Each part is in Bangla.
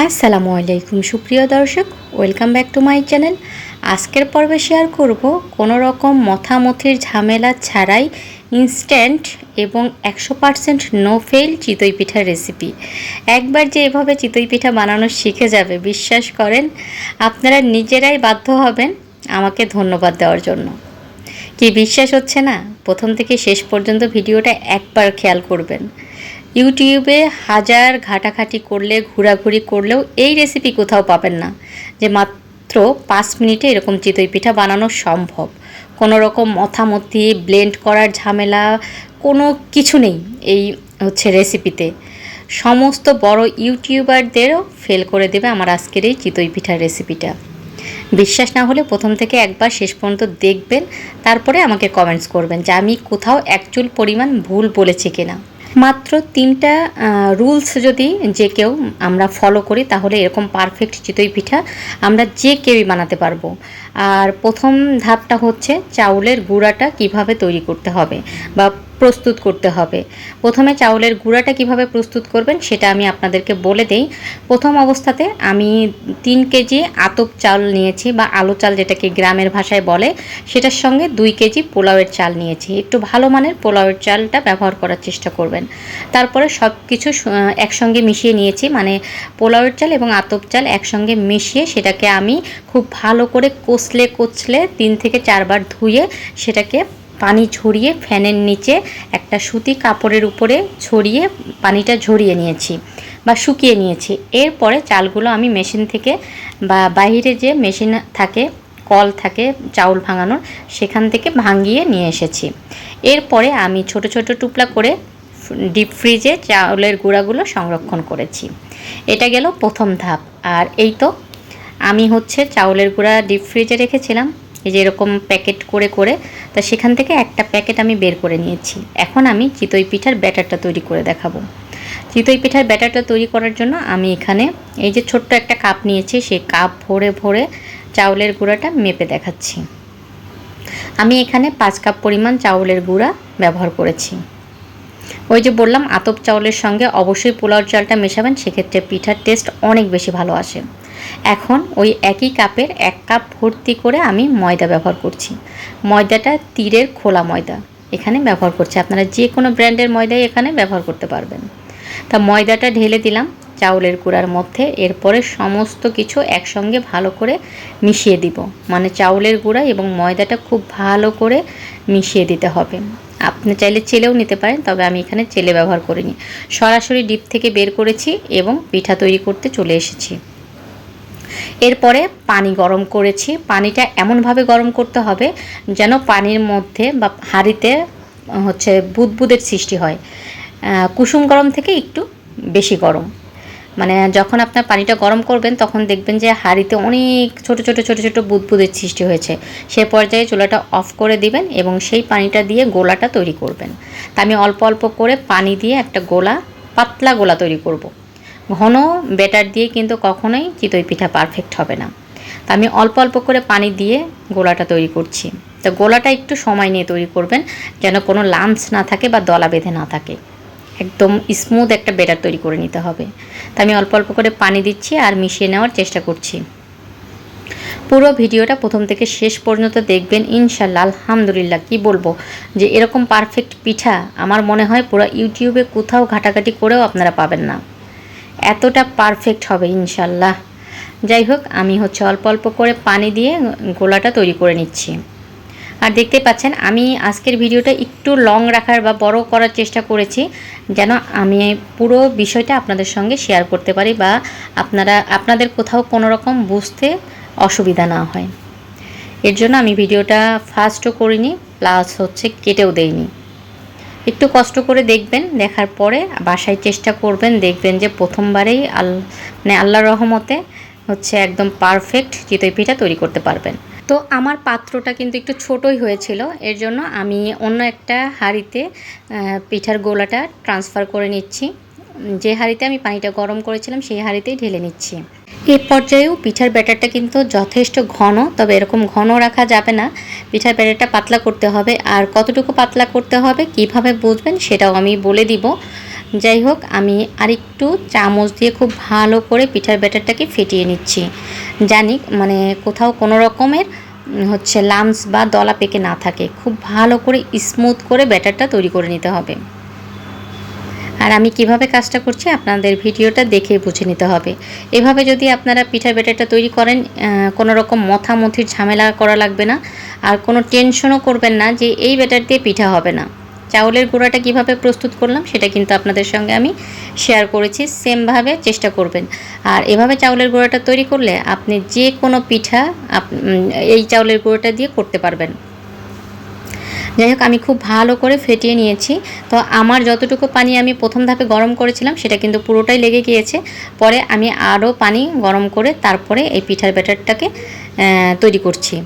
আসসালামু আলাইকুম। সুপ্রিয় দর্শক, welcome back to my channel. আজকের পর্বে শেয়ার করব কোনো রকম মথামথির ঝামেলা ছাড়াই ইনস্ট্যান্ট এবং একশো পারসেন্ট নো ফেল চিতই পিঠার রেসিপি একবার যে এভাবে চিতই পিঠা বানানো শিখে যাবে, বিশ্বাস করেন, আপনারা নিজেরাই বাধ্য হবেন আমাকে ধন্যবাদ দেওয়ার জন্য। কি বিশ্বাস হচ্ছে না? প্রথম থেকে শেষ পর্যন্ত ভিডিওটা একবার খেয়াল করবেন। ইউটিউবে হাজার ঘাটাঘাটি করলে, ঘোরাঘুরি করলেও এই রেসিপি কোথাও পাবেন না। যে মাত্র পাঁচ মিনিটে এরকম চিতই পিঠা বানানো সম্ভব। কোনো রকম মথামথি ব্লেন্ড করার ঝামেলা, কোনো কিছু নেই এই হচ্ছে রেসিপিতে সমস্ত বড় ইউটিউবারদেরও ফেল করে দেবে আমার আজকের এই চিতই পিঠার রেসিপিটা বিশ্বাস না হলে প্রথম থেকে একবার শেষ পর্যন্ত দেখবেন, তারপরে আমাকে কমেন্টস করবেন যে আমি কোথাও অ্যাকচুয়াল পরিমাণ ভুল বলেছি কিনা। মাত্র তিনটা রুলস যদি যে কেউ আমরা ফলো করি, তাহলে এরকম পারফেক্ট চিতই পিঠা আমরা যে কেউই বানাতে পারব। আর প্রথম ধাপটা হচ্ছে চাউলের গুঁড়াটা কীভাবে তৈরি করতে হবে বা প্রস্তুত করতে হবে। প্রথমে চাউলের গুঁড়াটা কীভাবে প্রস্তুত করবেন সেটা আমি আপনাদেরকে বলে দেই। প্রথম অবস্থাতে আমি তিন কেজি আতপ চাল নিয়েছি বা আলু চাল যেটাকে গ্রামের ভাষায় বলে, সেটার সঙ্গে দুই কেজি পোলাওয়ের চাল নিয়েছি। একটু ভালো মানের পোলাওয়ের চালটা ব্যবহার করার চেষ্টা করবেন। তারপরে সব কিছু একসঙ্গে মিশিয়ে নিয়েছি। মানে পোলাওয়ের চাল এবং আতপ চাল একসঙ্গে মিশিয়ে সেটাকে আমি খুব ভালো করে কচলে কচলে তিন থেকে চারবার ধুয়ে সেটাকে পানি ঝরিয়ে ফ্যানের নিচে একটা সুতি কাপড়ের উপরে ছড়িয়ে পানিটা ঝরিয়ে নিয়েছি বা শুকিয়ে নিয়েছি। এরপরে চালগুলো আমি মেশিন থেকে বা বাইরে যে মেশিন থাকে, কল থাকে, চাউল ভাঙানোর, সেখান থেকে ভাঙিয়ে নিয়ে এসেছি। এরপরে আমি ছোট ছোট টুকলা করে ডিপ ফ্রিজে চাউলের গুঁড়াগুলো সংরক্ষণ করেছি। এটা গেল প্রথম ধাপ। আর এই তো, আমি হচ্ছে চাউলের গুঁড়া ডিপ ফ্রিজে রেখেছিলাম। এই যে এরকম প্যাকেট করে করে, তা সেখান থেকে একটা প্যাকেট আমি বের করে নিয়েছি। এখন আমি চিতই পিঠার ব্যাটারটা তৈরি করে দেখাবো। চিতই পিঠার ব্যাটারটা তৈরি করার জন্য আমি এখানে এই যে ছোট্ট একটা কাপ নিয়েছি, সেই কাপ ভরে ভরে চাউলের গুঁড়াটা মেপে দেখাচ্ছি। আমি এখানে পাঁচ কাপ পরিমাণ চাউলের গুঁড়া ব্যবহার করেছি। ওই যে বললাম, আতপ চাউলের সঙ্গে অবশ্যই পোলাও চালটা মেশাবেন, সেক্ষেত্রে পিঠার টেস্ট অনেক বেশি ভালো আসে। এখন ওই একই কাপের এক কাপ ভর্তি করে আমি ময়দা ব্যবহার করছি। ময়দাটা তীরের খোলা ময়দা, এখানে ব্যবহার করছি। আপনারা যে কোনো ব্র্যান্ডের ময়দাই এখানে ব্যবহার করতে পারবেন। তা ময়দাটা ঢেলে দিলাম চাউলের গুঁড়ার মধ্যে, এরপরে সমস্ত কিছু একসঙ্গে ভালো করে মিশিয়ে দিব। মানে চাউলের গুঁড়া এবং ময়দাটা খুব ভালো করে মিশিয়ে দিতে হবে। আপনি চাইলে চেলেও নিতে পারেন, তবে আমি এখানে চেলে ব্যবহার করিনি। সরাসরি ডিপ থেকে বের করেছি এবং পিঠা তৈরি করতে চলে এসেছি। এরপরে পানি গরম করেছি। পানিটা এমনভাবে গরম করতে হবে যেন পানির মধ্যে বা হাঁড়িতে হচ্ছে বুদবুদের সৃষ্টি হয়। কুসুম গরম থেকে একটু বেশি গরম। মানে যখন আপনার পানিটা গরম করবেন তখন দেখবেন যে হাঁড়িতে অনেক ছোট ছোট ছোট ছোট বুদবুদের সৃষ্টি হয়েছে। সে পর্যায়ে চুলাটা অফ করে দিবেন এবং সেই পানিটা দিয়ে গোলাটা তৈরি করবেন। তা আমি অল্প অল্প করে পানি দিয়ে একটা গোলা, পাতলা গোলা তৈরি করব। ঘন ব্যাটার দিয়ে কিন্তু কখনোই চিতই পিঠা পারফেক্ট হবে না। তা আমি অল্প অল্প করে পানি দিয়ে গোলাটা তৈরি করছি। তো গোলাটা একটু সময় নিয়ে তৈরি করবেন যেন কোনো লাঞ্চ না থাকে বা দলা বেঁধে না থাকে। একদম স্মুথ একটা ব্যাটার তৈরি করে নিতে হবে। তা আমি অল্প অল্প করে পানি দিচ্ছি আর মিশিয়ে নেওয়ার চেষ্টা করছি। পুরো ভিডিওটা প্রথম থেকে শেষ পর্যন্ত দেখবেন ইনশাল্লাহ আলহামদুলিল্লাহ, কি বলব? যে এরকম পারফেক্ট পিঠা আমার মনে হয় পুরো ইউটিউবে কোথাও ঘাটাঘাটি করেও আপনারা পাবেন না। এতটা পারফেক্ট হবে, ইনশাল্লাহ। যাই হোক, আমি হচ্ছে অল্প অল্প করে পানি দিয়ে গোলাটা তৈরি করে নিচ্ছি। আর দেখতে পাচ্ছেন, আমি আজকের ভিডিওটা একটু লং রাখার বা বড় করার চেষ্টা করেছি, যেন আমি পুরো বিষয়টা আপনাদের সঙ্গে শেয়ার করতে পারি বা আপনারা, আপনাদের কোথাও কোনো রকম বুঝতে অসুবিধা না হয়। এর জন্য আমি ভিডিওটা ফাস্টও করিনি প্লাস হচ্ছে কেটেও দেইনি। একটু কষ্ট করে দেখবেন, দেখার পরে বাসায় চেষ্টা করবেন, দেখবেন যে প্রথমবারেই আল মানে আল্লাহর রহমতে হচ্ছে একদম পারফেক্ট চিতই পিঠা তৈরি করতে পারবেন। তো আমার পাত্রটা কিন্তু একটু ছোটই হয়েছিল, এর জন্য আমি অন্য একটা হাঁড়িতে পিঠার গোলাটা ট্রান্সফার করে নিচ্ছি। যে হাঁড়িতে আমি পানিটা গরম করেছিলাম, সেই হাঁড়িতেই ঢেলে নিচ্ছি। এ পর্যায়েও পিঠার ব্যাটারটা কিন্তু যথেষ্ট ঘন, তবে এরকম ঘন রাখা যাবে না। পিঠার ব্যাটারটা পাতলা করতে হবে। আর কতটুকু পাতলা করতে হবে, কীভাবে বুঝবেন সেটাও আমি বলে দিব। যাই হোক, আমি আরেকটু চামচ দিয়ে খুব ভালো করে পিঠার ব্যাটারটাকে ফেটিয়ে নিচ্ছি। জানি মানে কোথাও কোনো রকমের হচ্ছে লামস বা দলা পেকে না থাকে। খুব ভালো করে স্মুথ করে ব্যাটারটা তৈরি করে নিতে হবে। আর আমি কীভাবে কাজটা করছি আপনাদের ভিডিওটা দেখে বুঝে নিতে হবে। এভাবে যদি আপনারা পিঠার ব্যাটারটা তৈরি করেন কোনো রকম মথামথির ঝামেলা করা লাগবে না। আর কোনো টেনশনও করবেন না যে এই বেটার দিয়ে পিঠা হবে না। চাউলের গুঁড়াটা কীভাবে প্রস্তুত করলাম সেটা কিন্তু আপনাদের সঙ্গে আমি শেয়ার করেছি সেমভাবে চেষ্টা করবেন। আর এভাবে চাউলের গুঁড়াটা তৈরি করলে আপনি যে কোনো পিঠা এই চাউলের গুঁড়োটা দিয়ে করতে পারবেন। যাই হোক, আমি খুব ভালো করে ফেটিয়ে নিয়েছি। তো আমার যতটুকু পানি আমি প্রথম ধাপে গরম করেছিলাম, সেটা কিন্তু পুরোটাই লেগে গিয়েছে। পরে আমি আরও পানি গরম করে তারপরে এই পিঠার ব্যাটারটাকে তৈরি করছি।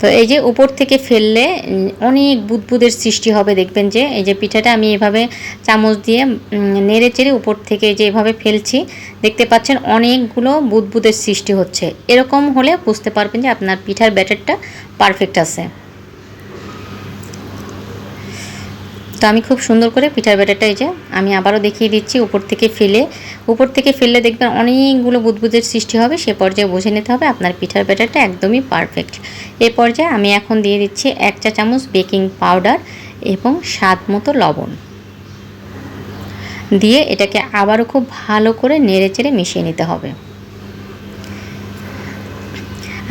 তো এই যে উপর থেকে ফেললে অনেক বুদবুদের সৃষ্টি হবে। দেখবেন যে এই যে পিঠাটা আমি এভাবে চামচ দিয়ে নেড়ে চেড়ে উপর থেকে যে এভাবে ফেলছি, দেখতে পাচ্ছেন অনেকগুলো বুদবুদের সৃষ্টি হচ্ছে। এরকম হলে বুঝতে পারবেন যে আপনার পিঠার ব্যাটারটা পারফেক্ট আছে। তো আমি খুব সুন্দর করে পিঠার ব্যাটারটা এই যে আমি আবারও দেখিয়ে দিচ্ছি, উপর থেকে ফেলে। উপর থেকে ফেললে দেখবেন অনেকগুলো বুদবুদের সৃষ্টি হবে, সে পর্যায়ে বুঝে নিতে হবে, আপনার পিঠার ব্যাটারটা একদমই পারফেক্ট এ পর্যায়ে আমি এখন দিয়ে দিচ্ছি এক চা চামচ বেকিং পাউডার এবং স্বাদ মতো লবণ। দিয়ে এটাকে আবারও খুব ভালো করে নেড়ে চেড়ে মিশিয়ে নিতে হবে।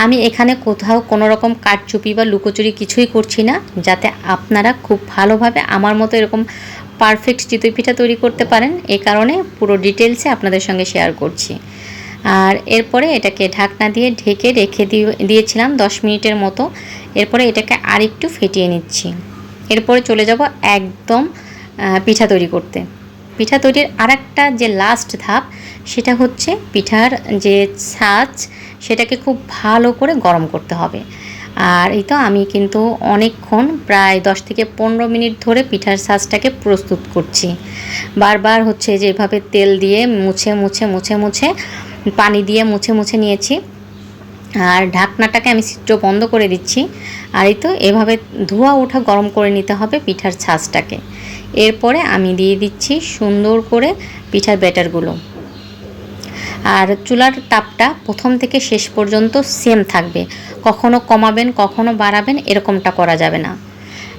আমি এখানে কোথাও কোনো রকম কারচুপি বা লুকোচুরি কিছুই করছি না, যাতে আপনারা খুব ভালোভাবে আমার মতো এরকম পারফেক্ট চিতই পিঠা তৈরি করতে পারেন। এই কারণে পুরো ডিটেলসে আপনাদের সঙ্গে শেয়ার করছি। আর এরপরে এটাকে ঢাকনা দিয়ে ঢেকে রেখে দিয়ে দিয়েছিলাম দশ মিনিটের মতো। এরপরে এটাকে আরেকটু ফেটিয়ে নিচ্ছি। এরপরে চলে যাব একদম পিঠা তৈরি করতে। পিঠা তৈরির আরেকটা যে লাস্ট ধাপ, সেটা হচ্ছে পিঠার যে ছাঁচ সেটাকে খুব ভালো করে গরম করতে হবে। আর এই তো আমি কিন্তু অনেকক্ষণ প্রায় দশ থেকে পনেরো মিনিট ধরে পিঠার ছাঁচটাকে প্রস্তুত করছি। বারবার হচ্ছে যে এভাবে তেল দিয়ে মুছে মুছে মুছে মুছে, পানি দিয়ে মুছে মুছে নিয়েছি। আর ঢাকনাটাকে আমি ছিদ্র বন্ধ করে দিচ্ছি। আর এই তো এভাবে ধোয়া ওঠা গরম করে নিতে হবে পিঠার ছাঁচটাকে এরপরে আমি দিয়ে দিচ্ছি সুন্দর করে পিঠার ব্যাটারগুলো। আর চুলার তাপটা প্রথম থেকে শেষ পর্যন্ত সেম থাকবে। কখনো কমাবেন, কখনো বাড়াবেন, এরকমটা করা যাবে না।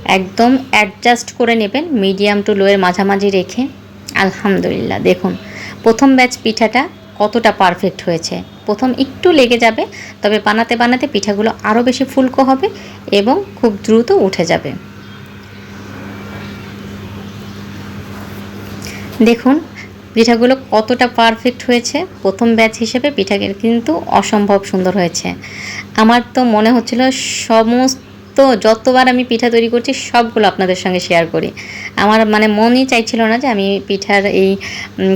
একদম অ্যাডজাস্ট করে নেবেন মিডিয়াম টু লোয়ের মাঝামাঝি রেখে। আলহামদুলিল্লাহ, দেখুন, প্রথম ব্যাচ পিঠাটা কতটা পারফেক্ট হয়েছে। প্রথম একটু লেগে যাবে, তবে বানাতে বানাতে পিঠাগুলো আরও বেশি ফুলকো হবে এবং খুব দ্রুত উঠে যাবে। দেখুন পিঠাগুলো কতটা পারফেক্ট হয়েছে, প্রথম ব্যাচ হিসেবে পিঠাকে কিন্তু অসম্ভব সুন্দর হয়েছে। আমার তো মনে হচ্ছিল সমস্ত, যতবার আমি পিঠা তৈরি করছি, সবগুলো আপনাদের সঙ্গে শেয়ার করি। আমার মানে মনই চাইছিল না যে আমি পিঠার এই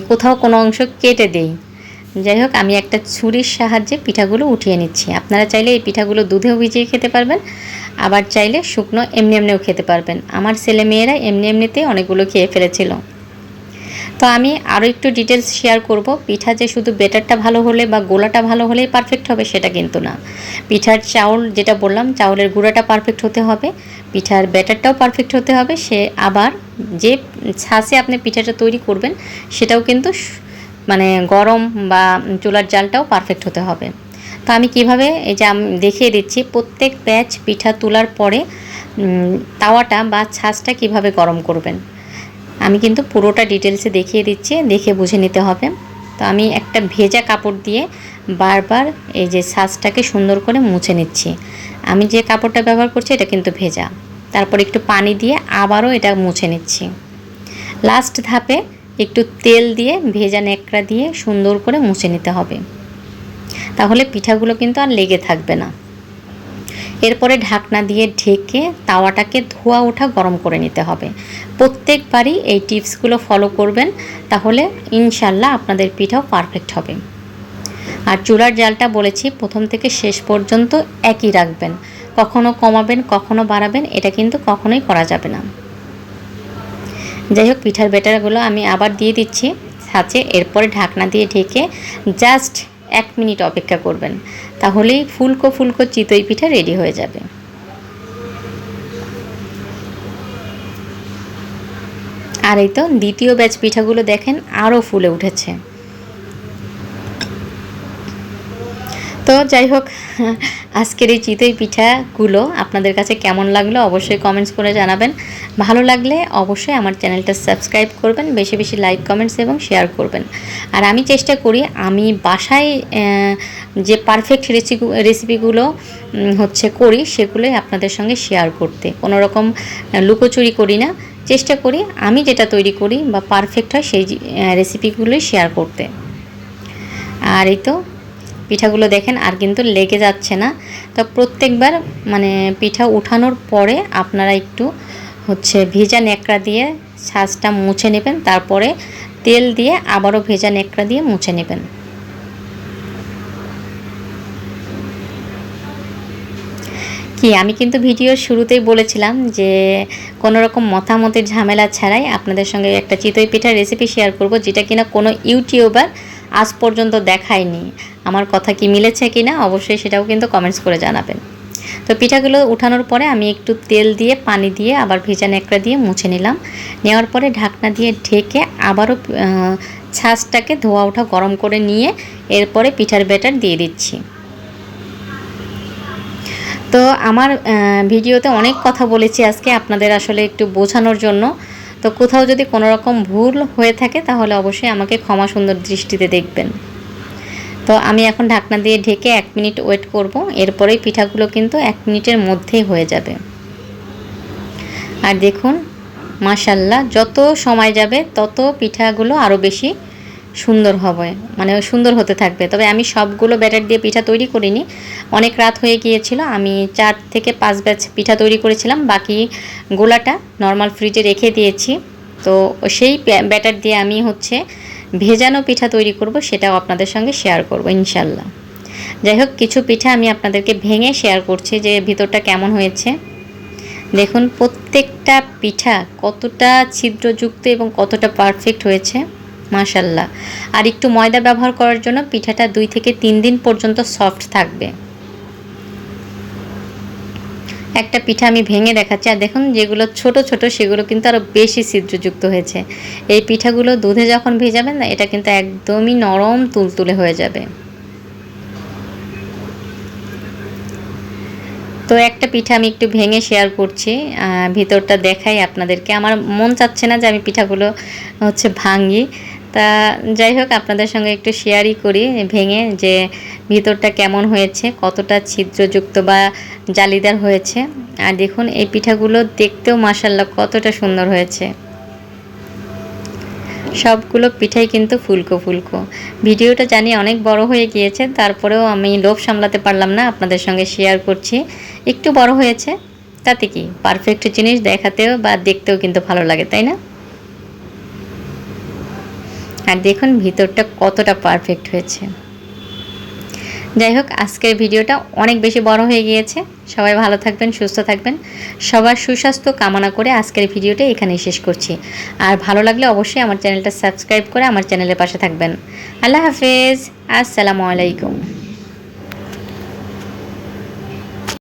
কোথাও কোনো অংশ কেটে দেই। যাই হোক, আমি একটা ছুরির সাহায্যে পিঠাগুলো উঠিয়ে নিচ্ছি। আপনারা চাইলে এই পিঠাগুলো দুধেও ভিজিয়ে খেতে পারবেন, আবার চাইলে শুকনো এমনি এমনিও খেতে পারবেন। আমার ছেলে মেয়েরা এমনি এমনিতেই অনেকগুলো খেয়ে ফেলেছিল। তো আমি আরও একটু ডিটেলস শেয়ার করব। পিঠা যে শুধু বেটারটা ভালো হলে বা গোলাটা ভালো হলেই পারফেক্ট হবে সেটা কিন্তু না। পিঠার চাউল যেটা বললাম, চাউলের গুঁড়াটা পারফেক্ট হতে হবে। পিঠার ব্যাটারটাও পারফেক্ট হতে হবে। সে আবার যে ছাঁচে আপনি পিঠাটা তৈরি করবেন, সেটাও কিন্তু মানে গরম বা চুলার জালটাও পারফেক্ট হতে হবে। তো আমি কীভাবে, এই যে আমি, দেখিয়ে দিচ্ছি, প্রত্যেক ব্যাচ পিঠা তোলার পরে তাওয়াটা বা ছাঁচটা কীভাবে গরম করবেন? আমি কিন্তু পুরোটা ডিটেলসে দেখিয়ে দিচ্ছি, দেখে বুঝে নিতে হবে। তো আমি একটা ভেজা কাপড় দিয়ে বারবার এই যে ছাঁচটাকে সুন্দর করে মুছে নিচ্ছি। আমি যে কাপড়টা ব্যবহার করছি এটা কিন্তু ভেজা। তারপর একটু পানি দিয়ে আবারও এটা মুছে নিচ্ছি। লাস্ট ধাপে একটু তেল দিয়ে ভেজা ন্যাকড়া দিয়ে সুন্দর করে মুছে নিতে হবে। তাহলে পিঠাগুলো কিন্তু আর লেগে থাকবে না। এরপরে ঢাকনা দিয়ে ঢেকে তাওয়াটাকে ধোয়া ওঠা গরম করে নিতে হবে। প্রত্যেকবারই এই টিপসগুলো ফলো করবেন, তাহলে ইনশাল্লাহ আপনাদের পিঠাও পারফেক্ট হবে। আর চুলার জালটা বলেছি, প্রথম থেকে শেষ পর্যন্ত একই রাখবেন। কখনো কমাবেন, কখনো বাড়াবেন, এটা কিন্তু কখনোই করা যাবে না। যাই হোক পিঠার বেটারগুলো আমি আবার দিয়ে দিচ্ছি। ছাঁচে এরপরে ঢাকনা দিয়ে ঢেকে জাস্ট এক মিনিট অপেক্ষা করবেন। তাহলেই ফুলকো ফুলকো চিতই পিঠা রেডি হয়ে যাবে। আর এই তো দ্বিতীয় ব্যাচ পিঠাগুলো দেখেন আরও ফুলে উঠেছে। তো যাই হোক আজকের এই চিতই পিঠাগুলো আপনাদের কাছে কেমন লাগল অবশ্যই কমেন্টস করে জানাবেন। ভালো লাগলে অবশ্যই আমার চ্যানেলটা সাবস্ক্রাইব করবেন, বেশি বেশি লাইক কমেন্টস এবং শেয়ার করবেন। আর আমি চেষ্টা করি, আমি বাসায় যে পারফেক্ট রেসিপি রেসিপিগুলো হচ্ছে করি, সেগুলোই আপনাদের সঙ্গে শেয়ার করতে। কোনো রকম লুকোচুরি করি না। চেষ্টা করি, আমি যেটা তৈরি করি বা পারফেক্ট হয় সেই রেসিপিগুলোই শেয়ার করতে। আর এই তো পিঠাগুলো দেখেন আর কিন্তু লেগে যাচ্ছে না। তো প্রত্যেকবার মানে পিঠা উঠানোর পরে আপনারা একটু হচ্ছে ভেজা নেকড়া দিয়ে ছাঁচটা মুছে নেবেন, তারপরে তেল দিয়ে আবারও ভেজা নেকড়া দিয়ে মুছে নেবেন। কি, আমি কিন্তু ভিডিওর শুরুতেই বলেছিলাম যে কোনো রকম মতামতের ঝামেলা ছাড়াই আপনাদের সঙ্গে একটা চিতই পিঠার রেসিপি শেয়ার করব, যেটা কিনা কোনো ইউটিউবার আজ পর্যন্ত দেখায়নি। আমার কথা কি মিলেছে কি না অবশ্যই সেটাও কিন্তু কমেন্টস করে জানাবেন। তো পিঠাগুলো উঠানোর পরে আমি একটু তেল দিয়ে, পানি দিয়ে, আবার ভেজা নেকড়া দিয়ে মুছে নিলাম। নেওয়ার পরে ঢাকনা দিয়ে ঢেকে আবারও ছাঁচটাকে ধোয়া ওঠা গরম করে নিয়ে এরপরে পিঠার ব্যাটার দিয়ে দিচ্ছি। তো আমার ভিডিওতে অনেক কথা বলেছি আজকে আপনাদের আসলে একটু বোঝানোর জন্য। তো কোথাও যদি কোনো রকম ভুল হয়ে থাকে তাহলে অবশ্যই আমাকে ক্ষমা সুন্দর দৃষ্টিতে দেখবেন। তো আমি এখন ঢাকনা দিয়ে ঢেকে এক মিনিট ওয়েট করব। এরপরেই পিঠাগুলো কিন্তু এক মিনিটের মধ্যেই হয়ে যাবে। আর দেখুন, মাশাল্লাহ, যত সময় যাবে তত পিঠাগুলো আরও বেশি সুন্দর হবে মানে সুন্দর হতে থাকবে। তবে আমি সবগুলো ব্যাটার দিয়ে পিঠা তৈরি করিনি। অনেক রাত হয়ে গিয়েছিল, আমি চার থেকে পাঁচ ব্যাচ পিঠা তৈরি করেছিলাম। বাকি গোলাটা নর্মাল ফ্রিজে রেখে দিয়েছি। তো সেই ব্যাটার দিয়ে আমি হচ্ছে ভেজানো পিঠা তৈরি করব, সেটাও আপনাদের সঙ্গে শেয়ার করব ইনশাল্লাহ যাই হোক, কিছু পিঠা আমি আপনাদেরকে ভেঙে শেয়ার করছি যে ভিতরটা কেমন হয়েছে। দেখুন, প্রত্যেকটা পিঠা কতটা ছিদ্রযুক্ত এবং কতটা পারফেক্ট হয়েছে মাশাল্লাহ আর একটু ময়দা ব্যবহার করার জন্য পিঠাটা দুই থেকে তিন দিন পর্যন্ত সফট থাকবে। একটা পিঠা আমি ভেঙে দেখাচ্ছি। আর দেখুন, যেগুলো ছোট ছোট, সেগুলো কিন্তু আরও বেশি ছিদ্রযুক্ত হয়েছে। এই পিঠাগুলো দুধে যখন ভেজাবেন না, এটা কিন্তু একদমই নরম, তুলতুলে হয়ে যাবে। তো একটা পিঠা আমি একটু ভেঙে শেয়ার করছি। ভিতরটা দেখাই আপনাদেরকে। আমার মন চাচ্ছে না যে আমি পিঠাগুলো হচ্ছে ভাঙি। তা যাই হোক, আপনাদের সঙ্গে একটু শেয়ারই করি, ভেঙে যে ভিতরটা কেমন হয়েছে, কতটা ছিদ্রযুক্ত বা জালিদার হয়েছে। আর দেখুন, এই পিঠাগুলো দেখতেও মাসাল্লাহ কতটা সুন্দর হয়েছে। সবগুলো পিঠাই কিন্তু ফুলকো ফুলকো। ভিডিওটা জানি অনেক বড় হয়ে গিয়েছে, তারপরেও আমি লোভ সামলাতে পারলাম না, আপনাদের সঙ্গে শেয়ার করছি। একটু বড় হয়েছে, তাতে কি? পারফেক্ট জিনিস দেখাতেও বা দেখতেও কিন্তু ভালো লাগে, তাই না? আর দেখুন ভিতরটা কতটা পারফেক্ট হয়েছে। যাই হোক, আজকের ভিডিওটা অনেক বেশি বড় হয়ে গিয়েছে। সবাই ভালো থাকবেন, সুস্থ থাকবেন। সবার সুস্বাস্থ্য কামনা করে আজকের ভিডিওটা এখানেই শেষ করছি। আর ভালো লাগলে অবশ্যই আমার চ্যানেলটা সাবস্ক্রাইব করে আমার চ্যানেলের পাশে থাকবেন। আল্লাহ হাফেজ, আসসালামু আলাইকুম।